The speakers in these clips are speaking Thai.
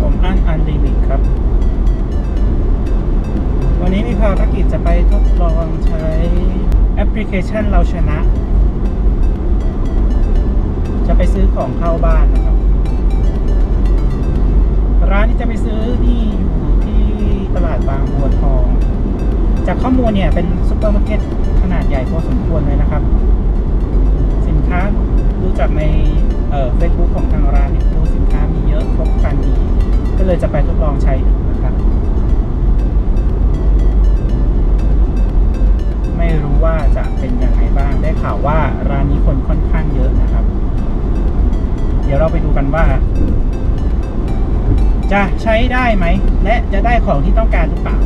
ผมอันอันดีบิครับ วันนี้มีภารกิจจะไปทดลองใช้แอปพลิเคชันเราชนะ จะไปซื้อของเข้าบ้านนะครับ ร้านที่จะไปซื้อนี่อยู่ที่ตลาดบางบัวทอง จากข้อมูลเนี่ยเป็นซุปเปอร์มาร์เก็ตขนาดใหญ่พอสมควรเลยนะครับ สินค้ารู้จักในเฟซบุ๊กของทางร้านนี่ เลยจะไปทดลองใช้ดูนะครับ ไม่รู้ว่าจะเป็นยังไงบ้างได้ข่าวว่าร้านนี้คนค่อนข้างเยอะนะครับ เดี๋ยวเราไปดูกันว่า จะใช้ได้ไหม และจะได้ของที่ต้องการหรือเปล่า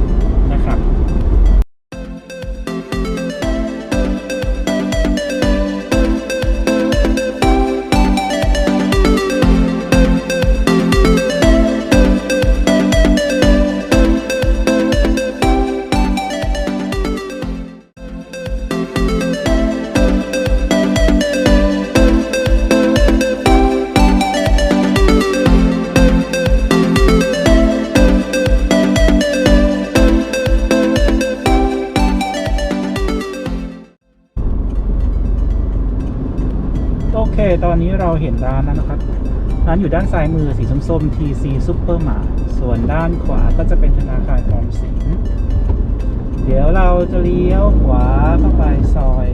โอเค ตอนนี้เราเห็นร้านแล้วนะครับ ร้านอยู่ด้านซ้ายมือสีส้มๆ TC Supermart ส่วนด้านขวาก็จะเป็นธนาคารออมสิน เดี๋ยวเราจะเลี้ยวขวาเข้าไปซอย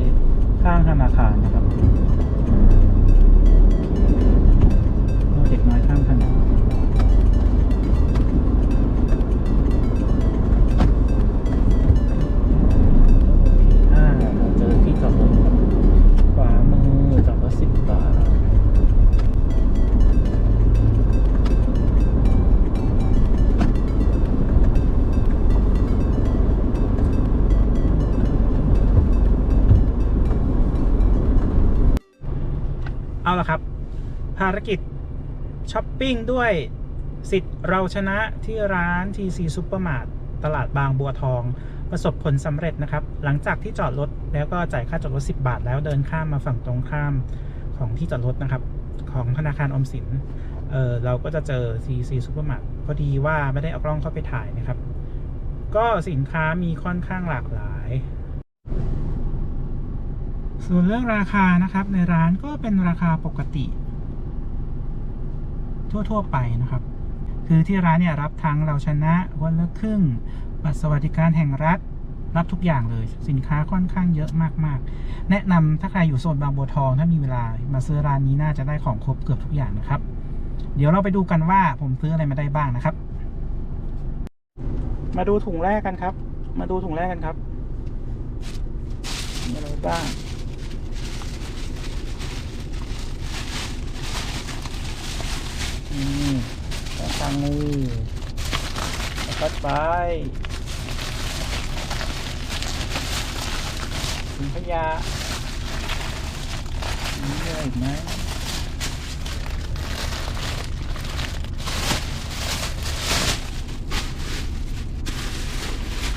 ข้างธนาคารนะครับารกิจช้อปปิ้งด้วยสิทธิ์เราชนะที่ร้าน TC Supermart ตลาดบางบัวทอง ประสบผลสำเร็จนะครับ หลังจากที่จอดรถแล้วก็จ่ายค่าจอดรถ 10 บาท แล้วเดินข้ามมาฝั่งตรงข้ามของที่จอดรถนะครับ ของธนาคารออมสินเออเราก็จะเจอ TC Supermart พอดีว่าไม่ได้เอากล้องเข้าไปถ่ายนะครับ ก็สินค้ามีค่อนข้างหลากหลาย ส่วนเรื่องราคานะครับในร้านก็เป็นราคาปกติ ทั่ว ๆ ไปนะครับ คือที่ร้านเนี่ยรับทั้งเราชนะวันละครึ่ง บัตรสวัสดิการแห่งรัฐรับทุกอย่างเลย สินค้าค่อนข้างเยอะมากๆ แนะนำถ้าใครอยู่โซนบางบัวทอง ถ้ามีเวลามาซื้อร้านนี้น่าจะได้ของครบเกือบทุกอย่างนะครับ เดี๋ยวเราไปดูกันว่าผมซื้ออะไรมาได้บ้างนะครับ มาดูถุงแรกกันครับ มาดูถุงแรกกันครับมีอะไรบ้าง นี่ กระชังมือแล้วก็ไปถุงขยะมีอะไรอีกไหม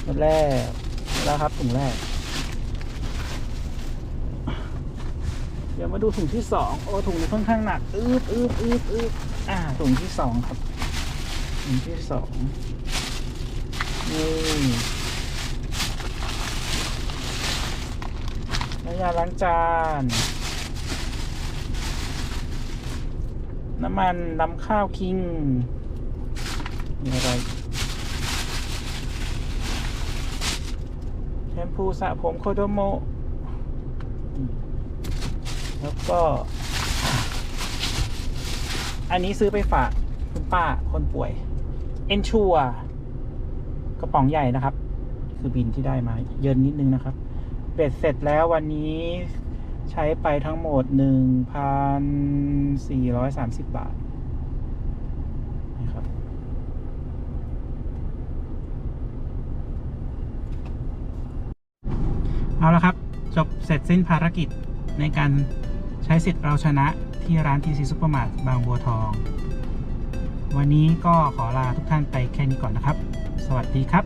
หมดแล้วแล้วครับถุงแรก เดี๋ยวมาดูถุงที่สองโอ้ถุงนี้ค่อนข้างหนัก อืบอืบอืบอืบอ่าถุงที่สองครับ ถุงที่สองนี่น้ำยาล้างจาน น้ำมันนำข้าวคิงมีอะไรแชมพูสระผมโคโดโม แล้วก็ อันนี้ซื้อไปฝากคุณป้าคนป่วย เอนชัวกระป๋องใหญ่นะครับ คือบินที่ได้มา เยินนิดนึงนะครับ เบ็ดเสร็จแล้ววันนี้ใช้ไปทั้งหมด 1,430 บาทนะครับ เอาละครับ จบเสร็จสิ้นภารกิจในการใช้สิทธิ์เราชนะที่ร้าน TC Supermart บางบัวทอง วันนี้ก็ขอลาทุกท่านไปแค่นี้ก่อนนะครับ สวัสดีครับ